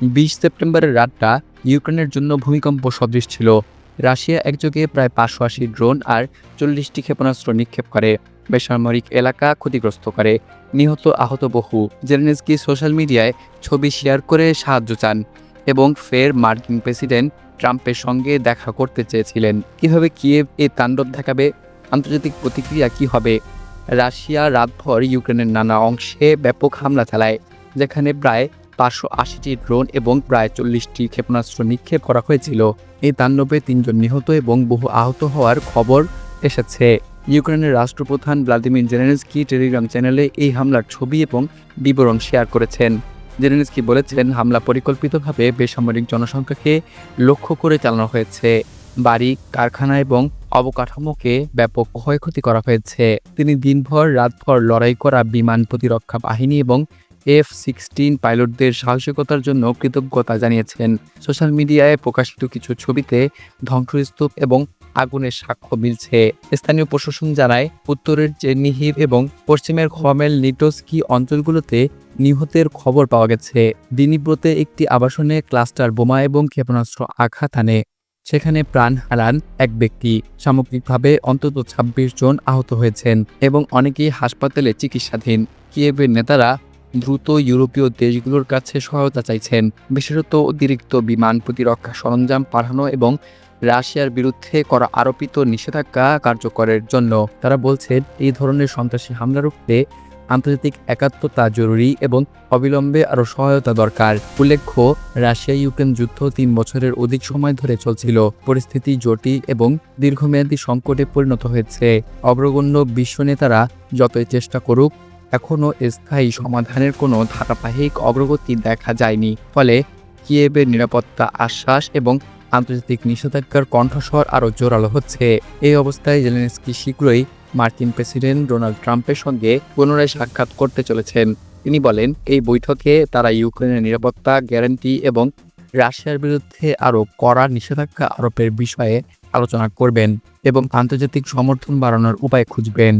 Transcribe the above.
বিশ সেপ্টেম্বরের রাতটা ইউক্রেনের জন্য ভূমিকম্প সদৃশ ছিল। রাশিয়া একযোগে প্রায় পাঁচশো আশি ড্রোন আর চল্লিশটি ক্ষেপণাস্ত্র নিক্ষেপ করে। বেসামরিক এলাকা ক্ষতিগ্রস্ত করে। নিহত আহত বহু। জেলেনস্কি সোশ্যাল মিডিয়ায় ছবি শেয়ার করে সাহায্য চান এবং ফের মার্কিন প্রেসিডেন্ট ট্রাম্পের সঙ্গে দেখা করতে চেয়েছিলেন। কীভাবে কিয়েভ এ তাণ্ডব দেখাবে? আন্তর্জাতিক প্রতিক্রিয়া কি হবে? রাশিয়া রাতভর ইউক্রেনের নানা অংশে ব্যাপক হামলা চালায়, যেখানে প্রায় পাঁচশো আশিটি ড্রোন এবং প্রায় চল্লিশটি ক্ষেপণাস্ত্র নিক্ষেপ করা হয়েছিল। এই তাণ্ডবে তিনজন নিহত এবং বহু আহত হওয়ার খবর এসেছে। ইউক্রেনের রাষ্ট্রপ্রধান ভ্লাদিমির জেলেনস্কি টেলিগ্রাম চ্যানেলে এই হামলার ছবি এবং বিবরণ শেয়ার করেছেন। জেলেনস্কি বলেছেন, হামলা পরিকল্পিতভাবে বেসামরিক জনসংখ্যাকে লক্ষ্য করে চালানো হয়েছে। বাড়ি, কারখানা এবং অবকাঠামোকে ব্যাপক ক্ষয়ক্ষতি করা হয়েছে। তিনি দিনভর, রাতভর লড়াই করা বিমান প্রতিরক্ষা বাহিনী এবং এফ সিক্সটিন পাইলটদের সাহসিকতার জন্য কৃতজ্ঞতা জানিয়েছেন। সোশ্যাল মিডিয়ায় প্রকাশিত কিছু ছবিতে ধ্বংসস্তূপ এবং আগুনের সাক্ষ্য মিলছে। স্থানীয় প্রশাসন জানায়, উত্তরের চেরনিহিভ এবং পশ্চিমের খমেল নিটোস্কি অঞ্চলগুলোতে নিহতের খবর পাওয়া গেছে। দিনীব্রতে একটি আবাসনে ক্লাস্টার বোমা এবং ক্ষেপণাস্ত্র আঘাত আনে সেখানে প্রাণ হারান এক ব্যক্তি। সামগ্রিকভাবে অন্তত ২৬ জন আহত হয়েছেন এবং অনেকেই হাসপাতালে চিকিৎসাধীন। কিয়েভের নেতারা দ্রুত ইউরোপীয় দেশগুলোর কাছে সহায়তা চাইছেন। বিশেষত অতিরিক্ত বিমান প্রতিরক্ষা সরঞ্জাম পাঠানো এবং রাশিয়ার বিরুদ্ধে করা আরোপিত নিষেধাজ্ঞা কার্যকরের জন্য। তারা বলছেন, এই ধরনের সন্ত্রাসী হামলা রুখতে আন্তর্জাতিক একাত্মতা জরুরি এবং অবিলম্বে আরও সহায়তা দরকার। উল্লেখ্য রাশিয়া ইউক্রেন যুদ্ধ তিন বছরের অধিক সময় ধরে চলছিল। পরিস্থিতি জটিল এবং দীর্ঘমেয়াদী সংকটে পরিণত হয়েছে। অগ্রগণ্য বিশ্ব নেতারা যতই চেষ্টা করুক এখনও স্থায়ী সমাধানের কোনো ধারাবাহিক অগ্রগতি দেখা যায়নি। ফলে কিয়েবের নিরাপত্তা আশ্বাস এবং আন্তর্জাতিক নিষেধাজ্ঞার কণ্ঠস্বর আরও জোরালো হচ্ছে। এই অবস্থায় জেলেনস্কি শীঘ্রই মার্কিন প্রেসিডেন্ট ডোনাল্ড ট্রাম্পের সঙ্গে পুনরায় সাক্ষাৎ করতে চলেছেন। তিনি বলেন, এই বৈঠকে তারা ইউক্রেনের নিরাপত্তা গ্যারান্টি এবং রাশিয়ার বিরুদ্ধে আরও কড়া নিষেধাজ্ঞা আরোপের বিষয়ে আলোচনা করবেন এবং আন্তর্জাতিক সমর্থন বাড়ানোর উপায় খুঁজবেন।